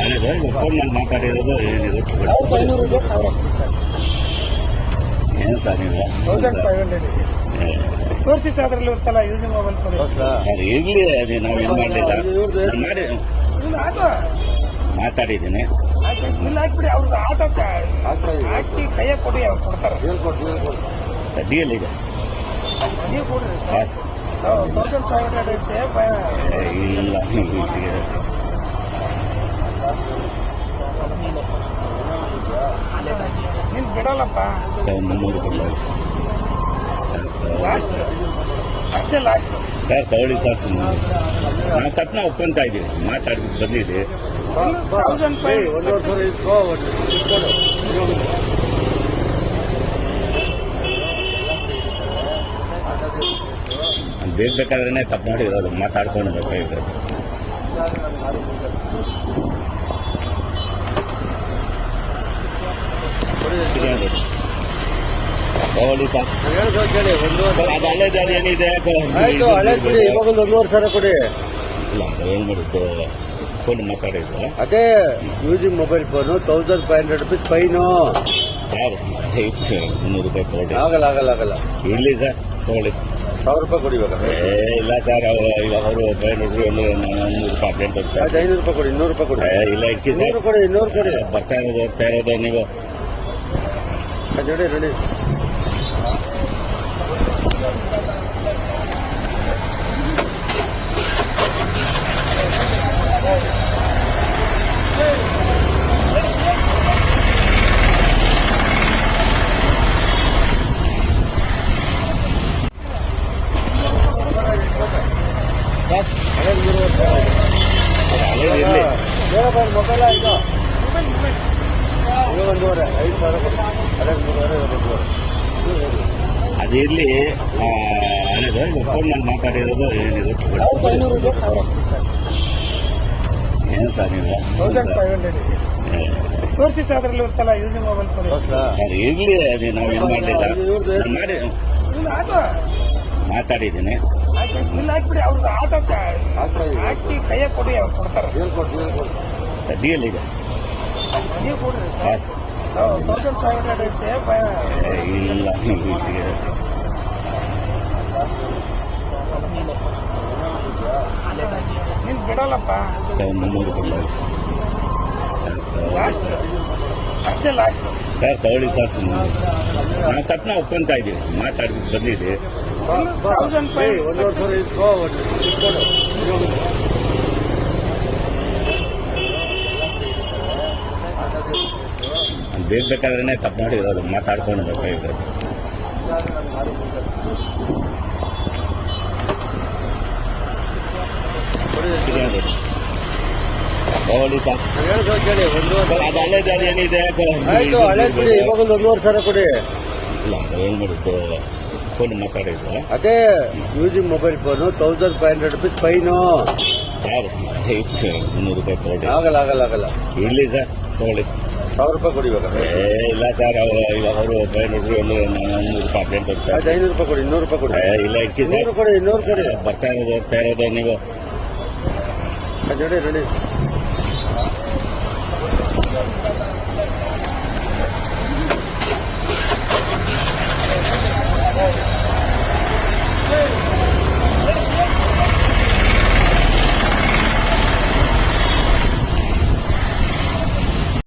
ಹಳೇದು ಫೋನ್ ಐದು ಮಾತಾಡಿರೋದು ಏನಿದೆ ಏನು ಸರ್ ಫೈವ್ ಹಂಡ್ರೆಡ್ ಸರ್ ಅದರಲ್ಲಿ ಒಂದು ಸಲ ಯೂಸ್ ಮೊಬೈಲ್ ಸರ್, ಇರಲಿ, ಅದು ಮಾಡಲಿಲ್ಲ. ಮಾಡಿ ಮಾತಾಡಿದ್ದೀನಿ. ಹಾಕ್ಬಿಡಿ ಅವ್ರಿಗೆ ಆಟೋ ಆಟಿ ಕೈಯ ಕೊಡಿ ಅವ್ರು ಕೊಡ್ತಾರೆ. ಡಿಎಲ್ ಇದೆ. ನೀವು ಕೊಡ್ರಿ. ಸರ್ ತೌಸಂಡ್ ಫೈವ್ ಹಂಡ್ರೆಡ್ ಐತೆ ಇಲ್ಲ ನೀನು ಬಿಡೋಲ್ಲಪ್ಪ. ಸರ್ ಮುನ್ನೂರು ಕೊಡಲಿ. ಲಾಸ್ಟ್. ಅಷ್ಟೇ ಲಾಸ್ಟ್. ಸರ್ ತಗೊಳ್ಳಿ ಸರ್ ನಾವು ತಪ್ಪನ ಒಪ್ಕೊಂತ ಇದ್ದೀವಿ ಮಾತಾಡ್ಬಿಟ್ಟು ಬಂದಿದೆ ತೌಸಂಡ್ ಫೈವ್ ಬೇಕಾದ್ರೆ ತಪ್ಪು ಮಾಡಿರೋದು ಮಾತಾಡ್ಕೊಂಡು ಬೇಕಾಗಿದೆ ತಗೊಳ್ಳಿ ಸರ್ ಸರ್ ಅದು ಹಳೆ ದಾರಿ ಏನಿದೆ ಆಯ್ತು ಹಳೆ ಕೊಡಿ ಇವಾಗ ಒಂದು ಒಂದೂವರೆ ಸಾವಿರ ಕೊಡಿ. ಇಲ್ಲ ಏನು ಮಾಡಿದ್ದು? ಫೋನ್ ಮಾತಾಡಿದ್ರು ಅದೇ using mobile phone thousand five hundred rupees fine sir ಮುನ್ನೂರು ರೂಪಾಯಿ ತಗೊಳ್ಳಿ ಆಗಲ್ಲ ಆಗಲ್ಲ ಆಗಲ್ಲ. ಇಲ್ಲಿ ಸರ್ ತಗೊಳ್ಳಿ. ಸಾವಿರ ರೂಪಾಯಿ ಕೊಡಿ ಇವಾಗ. ಏ ಇಲ್ಲ ಸರ್ ಅವರು ಇವಾಗ ಅವರು ನೋಡ್ರಿ ಒಂದು ನೂರು ರೂಪಾಯಿ ಅಪ್ಡೇಟ್ ಐನೂರು ರೂಪಾಯಿ ಕೊಡಿ ಇನ್ನೂರು ರೂಪಾಯಿ ಕೊಡಿ. ಏ, ಇಲ್ಲ ಇಕ್ಕಿ ಇನ್ನೂರು ಕೊಡಿ ಇನ್ನೂರು ಕೊಡಿ. ಬರ್ತಾ ಇರೋದು ಹೋಗ್ತಾ ಇರೋದು ನೀವು. ನೋಡಿ ನೋಡಿ ರೆಡಿ. ಮೂರುವರೆ ಸಾವಿರ ಹಳೇದು ಮೊಬೈಲ್ ಇದು ಒಂದೂವರೆ ಐದು ಸಾವಿರ ಅದು ಫೋನಲ್ಲಿ ಮಾತಾಡಿರೋದು ಏನು ಸರ್ ನೀವು ತೋರಿಸಿ ಸರ್ ಅದರಲ್ಲಿ ಒಂದು ಸಲ ಯೂಸ್ ಮೊಬೈಲ್ ಸರ್ ಇರಲಿ ಅದೇ ನಾವು ಏನು ಮಾಡಲಿಲ್ಲ? ಮಾಡಿ ಮಾತಾಡಿದ್ದೀನಿ. ಇಲ್ಲ ಹಾಕ್ಬಿಡಿ ಅವ್ರಿಗೆ ಆಟೋ ಹಾಕಿ ಕೈಯ ಕೊಡಿ ಅವ್ರು ಕೊಡ್ತಾರೆ. ಡಿಎಲ್ ಇದೆ. ನೀವು ಕೊಡ್ರಿ ಸರ್. ತೌಸಂಡ್ ಫೈವ್ ಹಂಡ್ರೆಡ್ ಐತೆ ಇಲ್ಲ ನೀನು ಬಿಡಲ್ಲಪ್ಪ. ಸರ್ ಮುನ್ನೂರು ಕೊಡಲಿ ಲಾಸ್ಟ್. ಅಷ್ಟೇ ಲಾಸ್ಟ್. ಸರ್ ತಗೊಳ್ಳಿ ಸರ್ ನಾವು ತಪ್ಪನ ಒಪ್ಕೊಂತ ಇದ್ದೀವಿ ಮಾತಾಡ್ಬಿಟ್ಟು ಬಂದಿದೆ ತೌಸಂಡ್ ಫೈವ್ ಬೇಕು ಬೇಕಾದ್ರೆ ತಪ್ಪು ಮಾಡಿರೋದು ಮಾತಾಡ್ಕೊಂಡು ಅದು ಹಳೆ ದಾರಿ ಏನಿದೆ? ಆಯ್ತು ಹಳೆ ಕೊಡಿ ಇವಾಗ ಒಂದು ಒಂದೂವರೆ ಸಾವಿರ ಕೊಡಿ. ಇಲ್ಲ ಏನು ಮಾಡಿದ್ದು? ಫೋನ್ ಮಾತಾಡಿದ್ರು ಅದೇ using mobile phone thousand five hundred rupees fine sir ಮುನ್ನೂರು ರೂಪಾಯಿ ತಗೊಳ್ಳಿ. ಆಗಲ್ಲ ಆಗಲ್ಲ ಆಗಲ್ಲ. ಇರಲಿ ಸರ್ ತಗೊಳ್ಳಿ. ಸಾವಿರ ರೂಪಾಯಿ ಕೊಡಿ ಇವಾಗ. ಏ ಇಲ್ಲ ಸರ್ ಅವರು ಇವಾಗ ಅವರು ನೋಡ್ರಿ ಒಂದು ರೂಪಾಯಿ ಅಪ್ಡೇಟ್ ಐನೂರು ರೂಪಾಯಿ ಕೊಡಿ ಇನ್ನೂರು ರೂಪಾಯಿ ಕೊಡಿ. ಏ, ಇಲ್ಲ ಇಟ್ಟಿ ಇನ್ನೂರು ಕೊಡಿ ಇನ್ನೂರು ಕೊಡಿ. ಬರ್ತಾ ಇರೋದು ಹೋಗ್ತಾ ಇರೋದು ನೀವು. ಅದು ನೋಡಿ ರೆಡಿ